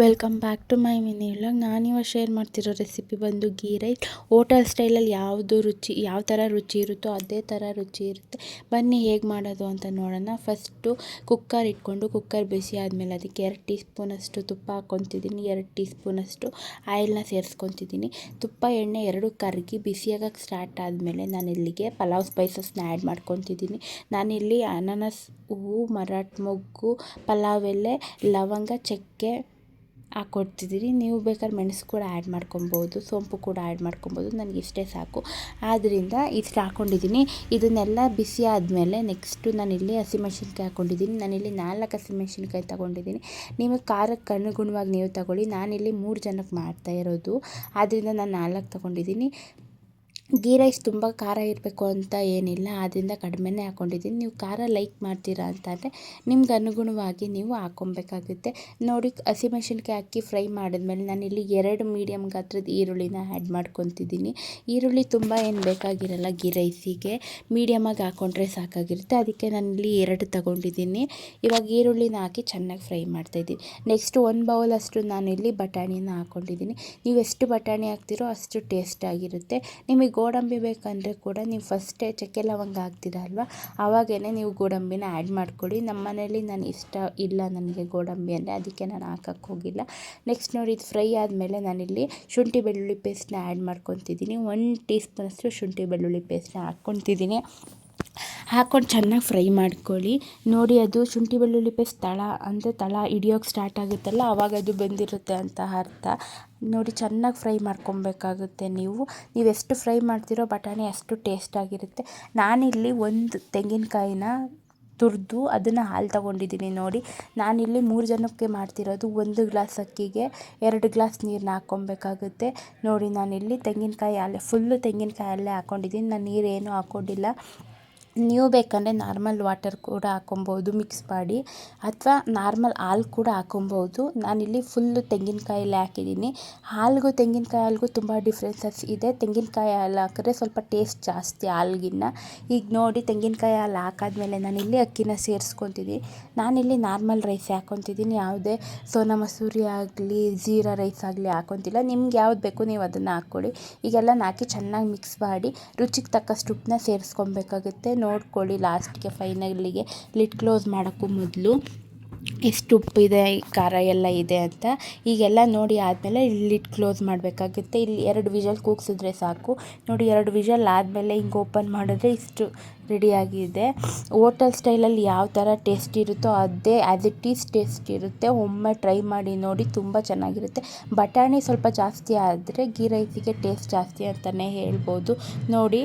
Welcome back to my mini vlog ನಾನಿವಾಗ share ಮಾಡ್ತಿರೋ recipe ಬಂದು ಗೀ ರೈಸ್ ಹೋಟೆಲ್ ಸ್ಟೈಲಲ್ಲಿ ಯಾವುದು ರುಚಿ, ಯಾವ ಥರ ರುಚಿ ಇರುತ್ತೋ ಅದೇ ಥರ ರುಚಿ ಇರುತ್ತೆ. ಬನ್ನಿ ಹೇಗೆ ಮಾಡೋದು ಅಂತ ನೋಡೋಣ. ಫಸ್ಟು ಕುಕ್ಕರ್ ಇಟ್ಕೊಂಡು ಕುಕ್ಕರ್ ಬಿಸಿ ಆದಮೇಲೆ ಅದಕ್ಕೆ ಎರಡು ಟೀ ಸ್ಪೂನಷ್ಟು ತುಪ್ಪ ಹಾಕ್ಕೊತಿದ್ದೀನಿ. ಎರಡು ಟೀ ಸ್ಪೂನಷ್ಟು ಆಯಿಲ್ನ ಸೇರಿಸ್ಕೊತಿದ್ದೀನಿ. ತುಪ್ಪ, ಎಣ್ಣೆ ಎರಡು ಕರಗಿ ಬಿಸಿಯಾಗಕ್ಕೆ ಸ್ಟಾರ್ಟ್ ಆದಮೇಲೆ ನಾನು ಇಲ್ಲಿಗೆ ಪಲಾವ್ ಸ್ಪೈಸಸ್ನ ಆ್ಯಡ್ ಮಾಡ್ಕೊತಿದ್ದೀನಿ. ನಾನಿಲ್ಲಿ ಅನಾನಸ್ ಹೂವು ಮರಾಠ, ಮೊಗ್ಗು, ಪಲಾವ್ ಎಲೆ, ಲವಂಗ, ಚಕ್ಕೆ ಹಾಕ್ಕೊಡ್ತಿದ್ದೀನಿ ನೀವು ಬೇಕಾದ್ರೆ ಮೆಣಸು ಕೂಡ ಆ್ಯಡ್ ಮಾಡ್ಕೊಬೋದು, ಸೋಂಪು ಕೂಡ ಆ್ಯಡ್ ಮಾಡ್ಕೊಬೋದು. ನನಗೆ ಇಷ್ಟೇ ಸಾಕು. ಆದ್ದರಿಂದ ಇಷ್ಟು ಹಾಕ್ಕೊಂಡಿದ್ದೀನಿ ಇದನ್ನೆಲ್ಲ ಬಿಸಿ ಆದಮೇಲೆ ನೆಕ್ಸ್ಟು ನಾನಿಲ್ಲಿ ಹಸಿಮೆಣ್ಸಿನ್ಕಾಯಿ ಹಾಕ್ಕೊಂಡಿದ್ದೀನಿ ನಾನಿಲ್ಲಿ ನಾಲ್ಕು ಹಸಿಮೆಣ್ಸಿನ್ಕಾಯಿ ತೊಗೊಂಡಿದ್ದೀನಿ. ನೀವು ಖಾರಕ್ಕೆ ಅನುಗುಣವಾಗಿ ನೀವು ತಗೊಳ್ಳಿ. ನಾನಿಲ್ಲಿ ಮೂರು ಜನಕ್ಕೆ ಮಾಡ್ತಾ ಇರೋದು. ಆದ್ದರಿಂದ ನಾನು ನಾಲ್ಕು ತೊಗೊಂಡಿದ್ದೀನಿ. ಗೀ ರೈಸ್ ತುಂಬ ಖಾರ ಇರಬೇಕು ಅಂತ ಏನಿಲ್ಲ ಆದ್ದರಿಂದ ಕಡಿಮೆನೇ ಹಾಕ್ಕೊಂಡಿದ್ದೀನಿ ನೀವು ಖಾರ ಲೈಕ್ ಮಾಡ್ತೀರಾ ಅಂತಂದರೆ ನಿಮ್ಗೆ ಅನುಗುಣವಾಗಿ ನೀವು ಹಾಕ್ಕೊಬೇಕಾಗುತ್ತೆ ನೋಡಿ ಹಸಿಮೆಣ್ಸಿನ್ಕಾಯಿ ಹಾಕಿ ಫ್ರೈ ಮಾಡಿದ್ಮೇಲೆ ನಾನಿಲ್ಲಿ ಎರಡು ಮೀಡಿಯಮ್ ಗಾತ್ರದ ಈರುಳ್ಳಿನ ಆ್ಯಡ್ ಮಾಡ್ಕೊತಿದ್ದೀನಿ. ಈರುಳ್ಳಿ ತುಂಬ ಏನು ಬೇಕಾಗಿರಲ್ಲ ಗೀ ರೈಸಿಗೆ. ಮೀಡಿಯಮಾಗಿ ಹಾಕ್ಕೊಂಡ್ರೆ ಸಾಕಾಗಿರುತ್ತೆ. ಅದಕ್ಕೆ ನಾನಿಲ್ಲಿ ಎರಡು ತಗೊಂಡಿದ್ದೀನಿ. ಇವಾಗ ಈರುಳ್ಳಿನ ಹಾಕಿ ಚೆನ್ನಾಗಿ ಫ್ರೈ ಮಾಡ್ತಾಯಿದ್ದೀನಿ. ನೆಕ್ಸ್ಟ್ ಒಂದು ಬೌಲಷ್ಟು ನಾನಿಲ್ಲಿ ಬಟಾಣಿನ ಹಾಕ್ಕೊಂಡಿದ್ದೀನಿ ನೀವು ಎಷ್ಟು ಬಟಾಣಿ ಹಾಕ್ತಿರೋ ಅಷ್ಟು ಟೇಸ್ಟ್ ಆಗಿರುತ್ತೆ. ನಿಮಗೆ ಗೋಡಂಬಿ ಬೇಕಂದರೆ ಕೂಡ ನೀವು ಫಸ್ಟೇ ಚಕ್ಕೆ ಲವಂಗ ಹಾಕ್ತೀರ ಆವಾಗೇ ನೀವು ಗೋಡಂಬಿನ ಆ್ಯಡ್ ಮಾಡ್ಕೊಳ್ಳಿ. ನಮ್ಮ ಮನೇಲಿ ನಾನು ಇಷ್ಟ ಇಲ್ಲ ನನಗೆ ಗೋಡಂಬಿ ಅಂದರೆ ಅದಕ್ಕೆ ನಾನು ಹಾಕಕ್ಕೆ ಹೋಗಿಲ್ಲ. ನೆಕ್ಸ್ಟ್ ನೋಡಿ, ಇದು ಫ್ರೈ ಆದಮೇಲೆ ನಾನಿಲ್ಲಿ ಶುಂಠಿ ಬೆಳ್ಳುಳ್ಳಿ ಪೇಸ್ಟ್ನ ಆ್ಯಡ್ ಮಾಡ್ಕೊತಿದ್ದೀನಿ. ಒನ್ ಟೀ ಸ್ಪೂನಷ್ಟು ಶುಂಠಿ ಬೆಳ್ಳುಳ್ಳಿ ಪೇಸ್ಟ್ನ ಹಾಕ್ಕೊತಿದ್ದೀನಿ. ಹಾಕ್ಕೊಂಡು ಚೆನ್ನಾಗಿ ಫ್ರೈ ಮಾಡ್ಕೊಳ್ಳಿ. ನೋಡಿ, ಅದು ಶುಂಠಿ ಬೆಳ್ಳುಳ್ಳಿ ಪೇಸ್ಟ್ ತಳ, ಅಂದರೆ ತಳ ಹಿಡಿಯೋಕ್ಕೆ ಸ್ಟಾರ್ಟ್ ಆಗುತ್ತಲ್ಲ ಆವಾಗ ಅದು ಬೆಂದಿರುತ್ತೆ ಅಂತ ಅರ್ಥ. ನೋಡಿ, ಚೆನ್ನಾಗಿ ಫ್ರೈ ಮಾಡ್ಕೊಬೇಕಾಗುತ್ತೆ ನೀವು. ನೀವು ಎಷ್ಟು ಫ್ರೈ ಮಾಡ್ತಿರೋ ಬಟಾಣಿ ಅಷ್ಟು ಟೇಸ್ಟಾಗಿರುತ್ತೆ ನಾನಿಲ್ಲಿ ಒಂದು ತೆಂಗಿನಕಾಯಿನ ತುರಿದು ಅದನ್ನು ಹಾಲು ತಗೊಂಡಿದ್ದೀನಿ ನೋಡಿ. ನಾನಿಲ್ಲಿ ಮೂರು ಜನಕ್ಕೆ ಮಾಡ್ತಿರೋದು. ಒಂದು ಗ್ಲಾಸ್ ಅಕ್ಕಿಗೆ ಎರಡು ಗ್ಲಾಸ್ ನೀರನ್ನ ಹಾಕ್ಕೊಬೇಕಾಗುತ್ತೆ. ನೋಡಿ, ನಾನಿಲ್ಲಿ ತೆಂಗಿನಕಾಯಿ ಅಲ್ಲೇ ಫುಲ್ಲು ತೆಂಗಿನಕಾಯಿ ಅಲ್ಲೇ ಹಾಕ್ಕೊಂಡಿದ್ದೀನಿ ನಾನು ನೀರೇನು ಹಾಕ್ಕೊಂಡಿಲ್ಲ ನೀವು ಬೇಕಂದರೆ ನಾರ್ಮಲ್ ವಾಟರ್ ಕೂಡ ಹಾಕೊಬೋದು ಮಿಕ್ಸ್ ಮಾಡಿ, ಅಥವಾ ನಾರ್ಮಲ್ ಹಾಲು ಕೂಡ ಹಾಕೊಬೋದು. ನಾನಿಲ್ಲಿ ಫುಲ್ಲು ತೆಂಗಿನಕಾಯಲ್ಲಿ ಹಾಕಿದ್ದೀನಿ. ಹಾಲಿಗೂ ತೆಂಗಿನಕಾಯಿ ಹಾಲಿಗೂ ತುಂಬ ಡಿಫ್ರೆನ್ಸಸ್ ಇದೆ. ತೆಂಗಿನಕಾಯಿ ಹಾಲು ಹಾಕಿದ್ರೆ ಸ್ವಲ್ಪ ಟೇಸ್ಟ್ ಜಾಸ್ತಿ ಹಾಲ್ಗಿನ್ನ. ಈಗ ನೋಡಿ ತೆಂಗಿನಕಾಯಿ ಹಾಲು ಹಾಕಾದ್ಮೇಲೆ ನಾನಿಲ್ಲಿ ಅಕ್ಕಿನ ಸೇರಿಸ್ಕೊತಿದ್ದೀನಿ ನಾನಿಲ್ಲಿ ನಾರ್ಮಲ್ ರೈಸ್ ಹಾಕ್ಕೊತಿದ್ದೀನಿ ಯಾವುದೇ ಸೋನಾ ಮಸೂರಿ ಆಗಲಿ, ಜೀರಾ ರೈಸ್ ಆಗಲಿ ಹಾಕೊತಿಲ್ಲ. ನಿಮ್ಗೆ ಯಾವ್ದು ಬೇಕು ನೀವು ಅದನ್ನು ಹಾಕ್ಕೊಳ್ಳಿ. ಈಗೆಲ್ಲ ಹಾಕಿ ಚೆನ್ನಾಗಿ ಮಿಕ್ಸ್ ಮಾಡಿ, ರುಚಿಗೆ ತಕ್ಕಷ್ಟು ಉಪ್ಪನ್ನ ಸೇರಿಸ್ಕೊಬೇಕಾಗುತ್ತೆ. ನೋಡ್ಕೊಳ್ಳಿ ಲಾಸ್ಟ್ಗೆ ಫೈನಲ್ಲಿಗೆ ಲಿಡ್ ಕ್ಲೋಸ್ ಮಾಡೋಕ್ಕೂ ಮೊದಲು ಎಷ್ಟು ಉಪ್ಪಿದೆ ಖಾರ ಎಲ್ಲ ಇದೆ ಅಂತ ಈಗೆಲ್ಲ ನೋಡಿ ಆದಮೇಲೆ ಲಿಡ್ ಕ್ಲೋಸ್ ಮಾಡಬೇಕಾಗುತ್ತೆ. ಇಲ್ಲಿ ಎರಡು ವಿಷಲ್ ಕೂಗ್ಸಿದ್ರೆ ಸಾಕು. ನೋಡಿ ಎರಡು ವಿಷಲ್ ಆದಮೇಲೆ ಹಿಂಗೆ ಓಪನ್ ಮಾಡಿದ್ರೆ ಇಷ್ಟು ರೆಡಿಯಾಗಿದೆ ಹೋಟೆಲ್ ಸ್ಟೈಲಲ್ಲಿ ಯಾವ ಥರ ಟೇಸ್ಟ್ ಇರುತ್ತೋ ಅದೇ ಆ್ಯಸ್ ಇಟ್ ಈಸ್ ಟೇಸ್ಟ್ ಇರುತ್ತೆ. ಒಮ್ಮೆ ಟ್ರೈ ಮಾಡಿ ನೋಡಿ ತುಂಬ ಚೆನ್ನಾಗಿರುತ್ತೆ. ಬಟಾಣಿ ಸ್ವಲ್ಪ ಜಾಸ್ತಿ ಆದರೆ ಗೀ ರೈಸಿಗೆ ಟೇಸ್ಟ್ ಜಾಸ್ತಿ ಅಂತಲೇ ಹೇಳ್ಬೋದು. ನೋಡಿ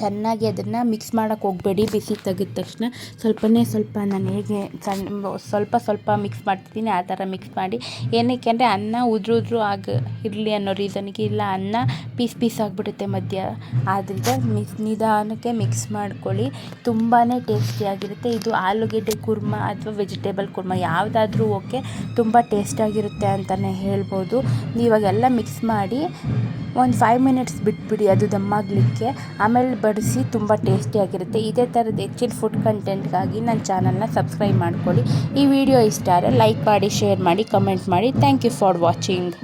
ಚೆನ್ನಾಗಿ ಅದನ್ನು ಮಿಕ್ಸ್ ಮಾಡೋಕ್ಕೆ ಹೋಗಬೇಡಿ. ಬಿಸಿ ತೆಗೆದ ತಕ್ಷಣ ಸ್ವಲ್ಪನೇ ಸ್ವಲ್ಪ ನಾನು ಹೇಗೆ ಸಣ್ಣ ಸ್ವಲ್ಪ ಸ್ವಲ್ಪ ಮಿಕ್ಸ್ ಮಾಡ್ತಿದ್ದೀನಿ, ಆ ಥರ ಮಿಕ್ಸ್ ಮಾಡಿ. ಏನಕ್ಕೆ ಅಂದರೆ ಅನ್ನ ಉದ್ರು ಉದ್ರು ಆಗ ಇರಲಿ ಅನ್ನೋ ರೀಸನ್ಗೆ ಇಲ್ಲ. ಅನ್ನ ಪೀಸ್ ಪೀಸ್ ಆಗಿಬಿಡುತ್ತೆ ಮಧ್ಯ. ಆದ್ದರಿಂದ ಮಿಕ್ಸ್ ನಿಧಾನಕ್ಕೆ ಮಿಕ್ಸ್ ಮಾಡ್ಕೊಳ್ಳಿ. ತುಂಬಾ ಟೇಸ್ಟಿಯಾಗಿರುತ್ತೆ ಇದು ಆಲೂಗೆಡ್ಡೆ ಕುರ್ಮ ಅಥವಾ ವೆಜಿಟೇಬಲ್ ಕುರ್ಮ ಯಾವುದಾದ್ರೂ ಓಕೆ, ತುಂಬ ಟೇಸ್ಟಾಗಿರುತ್ತೆ ಅಂತಲೇ ಹೇಳ್ಬೋದು. ಇವಾಗೆಲ್ಲ ಮಿಕ್ಸ್ ಮಾಡಿ ಒಂದು ಫೈವ್ ಮಿನಿಟ್ಸ್ ಬಿಟ್ಬಿಡಿ ಅದು ದಮ್ಮಾಗಲಿಕ್ಕೆ ಆಮೇಲೆ ಬಡಿಸಿ ತುಂಬ ಟೇಸ್ಟಿಯಾಗಿರುತ್ತೆ. ಇದೇ ಥರದ ಹೆಚ್ಚಿನ ಫುಡ್ ಕಂಟೆಂಟ್ಗಾಗಿ ನನ್ನ ಚಾನಲ್ನ ಸಬ್ಸ್ಕ್ರೈಬ್ ಮಾಡ್ಕೊಳ್ಳಿ. ಈ ವಿಡಿಯೋ ಇಷ್ಟ ಆದರೆ ಲೈಕ್ ಮಾಡಿ ಶೇರ್ ಮಾಡಿ ಕಮೆಂಟ್ ಮಾಡಿ. Thank you for watching